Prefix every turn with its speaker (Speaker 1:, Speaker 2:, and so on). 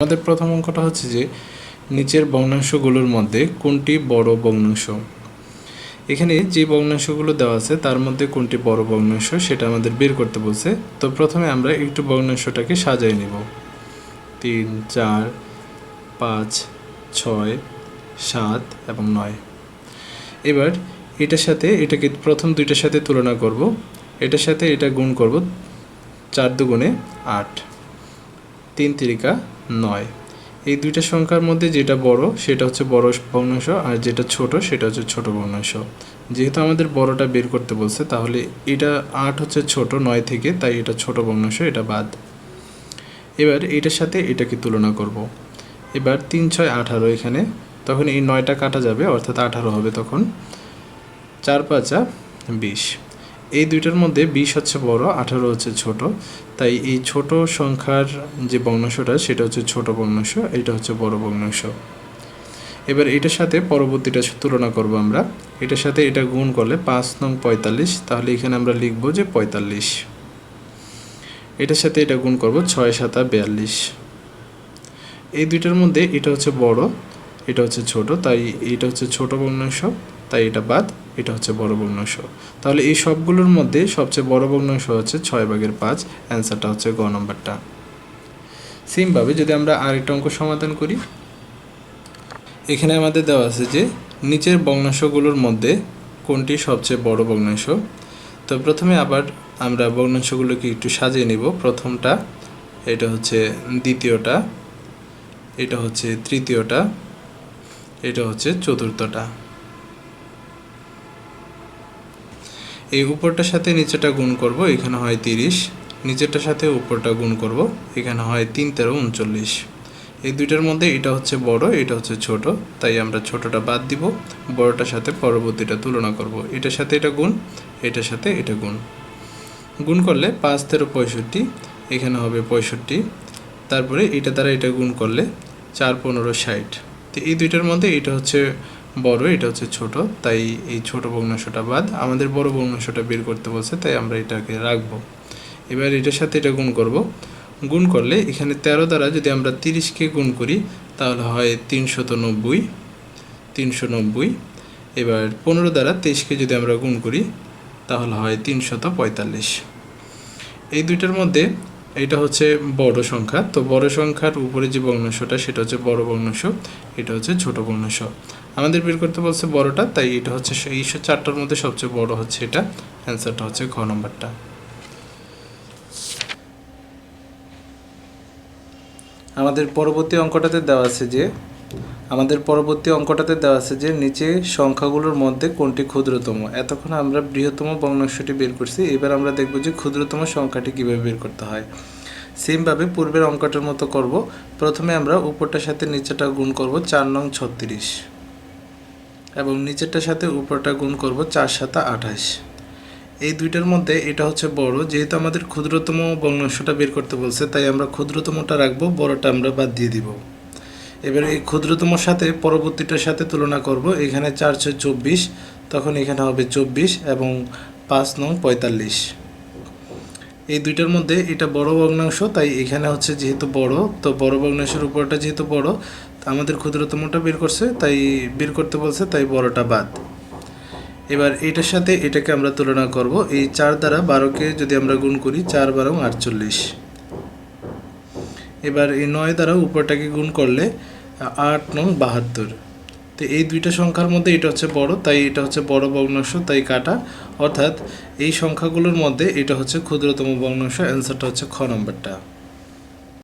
Speaker 1: আমাদের প্রথম অঙ্কটা হচ্ছে যে নিচের ভগ্নাংশগুলোর মধ্যে কোনটি বড় ভগ্নাংশ? এখানে যে ভগ্নাংশগুলো দেওয়া আছে, তার মধ্যে কোনটি বড় ভগ্নাংশ সেটা আমাদের বের করতে বলছে। তো প্রথমে আমরা একটু ভগ্নাংশটাকে সাজিয়ে নেব। তিন, চার, পাঁচ, ছয়, সাত এবং নয়। এবার এটার সাথে এটাকে প্রথম দুইটার সাথে তুলনা করব। এটার সাথে এটা গুণ করব চার দুগুণে আট। তিন তিরিকা নয়। এই দুইটা সংখ্যার মধ্যে যেটা বড়, সেটা হচ্ছে বড় ভগ্নাংশ আর যেটা ছোট, সেটা হচ্ছে ছোট ভগ্নাংশ। যেহেতু আমাদের বড়টা বের করতে বলছে, তাহলে এটা আট হচ্ছে ছোট নয় থেকে, তাই এটা ছোট ভগ্নাংশ, এটা বাদ। এবার এটার সাথে এটাকে তুলনা করব। এবার তিন, ছয়, আঠারো এখানে, তখন এই নয়টা কাটা যাবে, অর্থাৎ আঠারো হবে তখন। চার, পাঁচা বিশ। এই দুইটার মধ্যে বিশ হচ্ছে বড়, আঠারো হচ্ছে ছোট। তাই এই ছোট সংখ্যার যে ভগ্নাংশটা, সেটা হচ্ছে ছোট ভগ্নাংশ, এটা হচ্ছে বড় ভগ্নাংশ। এবার এটার সাথে পরবর্তীটা তুলনা করব আমরা। এটার সাথে এটা গুণ করলে পাঁচ নং পঁয়তাল্লিশ, তাহলে এখানে আমরা লিখব যে পঁয়তাল্লিশ। এটার সাথে এটা গুণ করব ছয় সাতা বিয়াল্লিশ। এই দুইটার মধ্যে এটা হচ্ছে বড়, এটা হচ্ছে ছোট, তাই এটা হচ্ছে ছোট ভগ্নাংশ। তাই এটা বাদ, এটা হচ্ছে বড় ভগ্নাংশ। তাহলে এই সবগুলোর মধ্যে সবচেয়ে বড় ভগ্নাংশ হচ্ছে ছয় ভাগের পাঁচ, অ্যান্সারটা হচ্ছে গ নম্বরটা। সেমভাবে যদি আমরা আরেকটা অঙ্ক সমাধান করি, এখানে আমাদের দেওয়া আছে যে নিচের ভগ্নাংশগুলোর মধ্যে কোনটি সবচেয়ে বড় ভগ্নাংশ? তো প্রথমে আবার আমরা ভগ্নাংশগুলোকে একটু সাজিয়ে নিব। প্রথমটা, এটা হচ্ছে দ্বিতীয়টা, এটা হচ্ছে তৃতীয়টা, এটা হচ্ছে চতুর্থটা। এই উপরটার সাথে নিচেটা গুণ করব, এখানে হয় তিরিশ। নিচেরটার সাথে উপরটা গুণ করব, এখানে হয় তিন তেরো উনচল্লিশ। এই দুইটার মধ্যে এটা হচ্ছে বড়, এটা হচ্ছে ছোট, তাই আমরা ছোটটা বাদ দিব। বড়টার সাথে পরবর্তীটা তুলনা করব। এটার সাথে এটা গুণ, এটার সাথে এটা গুণ। গুণ করলে পাঁচ তেরো পঁয়ষট্টি, এখানে হবে পঁয়ষট্টি। তারপরে এটা দ্বারা এটা গুণ করলে চার পনেরো ষাট। তো এই দুইটার মধ্যে এটা হচ্ছে বড়, এটা হচ্ছে ছোট, তাই এই ছোট ভগ্নাংশটা বাদ। আমাদের বড় ভগ্নাংশটা বের করতে বলছে, তাই আমরা এটাকে রাখব। এবার এটার সাথে এটা গুণ করব। গুণ করলে এখানে তেরো দ্বারা যদি আমরা তিরিশকে গুণ করি, তাহলে হয় তিনশত নব্বই তিনশো নব্বই। এবার পনেরো দ্বারা তেইশকে যদি আমরা গুণ করি, তাহলে হয় তিনশত পঁয়তাল্লিশ। এই দুইটার মধ্যে এটা হচ্ছে বড় সংখ্যা, তো বড় সংখ্যার উপরে যে ভগ্নাংশটা, সেটা হচ্ছে বড় ভগ্নাংশ, এটা হচ্ছে ছোট ভগ্নাংশ। আমাদের বের করতে বলছে বড়টা, তাই এটা হচ্ছে এই চারটার মধ্যে সবচেয়ে বড় হচ্ছে এটা। অ্যান্সারটা হচ্ছে ঘ নম্বরটা। আমাদের পরবর্তী অঙ্কটাতে দেওয়া আছে যে, আমাদের পরবর্তী অঙ্কটাতে দেওয়া আছে যে, নিচে সংখ্যাগুলোর মধ্যে কোনটি ক্ষুদ্রতম? এতক্ষণ আমরা বৃহত্তম ভগ্নাংশটি বের করছি, এবার আমরা দেখব যে ক্ষুদ্রতম সংখ্যাটি কীভাবে বের করতে হয়। সেমভাবে পূর্বের অঙ্কটার মতো করব। প্রথমে আমরা উপরটার সাথে নিচেটা গুণ করব, চার নং ছত্রিশ। এবং নিচেরটার সাথে উপরটা গুণ করব চার সাতা আঠাশ। এই দুইটার মধ্যে এটা হচ্ছে বড়, যেহেতু আমাদের ক্ষুদ্রতম ভগ্নাংশটা বের করতে বলছে, তাই আমরা ক্ষুদ্রতমটা রাখব, বড়টা আমরা বাদ দিয়ে দিব। এবার এই ক্ষুদ্রতমর সাথে পরবর্তীটার সাথে তুলনা করব, এখানে চার ছয় চব্বিশ, তখন এখানে হবে চব্বিশ এবং পাঁচ নং পঁয়তাল্লিশ। এই দুইটার মধ্যে এটা বড় ভগ্নাংশ, তাই এখানে হচ্ছে যেহেতু বড়, তো বড় ভগ্নাংশের উপরটা যেহেতু বড় আমাদের ক্ষুদ্রতমটা বের করছে, তাই বের করতে বলছে, তাই বড়টা বাদ। এবার এটার সাথে এটাকে আমরা তুলনা করব। এই চার দ্বারা বারোকে যদি আমরা গুণ করি, চার বারো আটচল্লিশ। এবার এই নয় দ্বারা উপরটাকে গুণ করলে, আট নং বাহাত্তর। তো এই দুইটা সংখ্যার মধ্যে এটা হচ্ছে বড়, তাই এটা হচ্ছে বড় ভগ্নাংশ, তাই কাটা। অর্থাৎ এই সংখ্যাগুলোর মধ্যে এটা হচ্ছে ক্ষুদ্রতম ভগ্নাংশ, অ্যান্সারটা হচ্ছে খ নম্বরটা।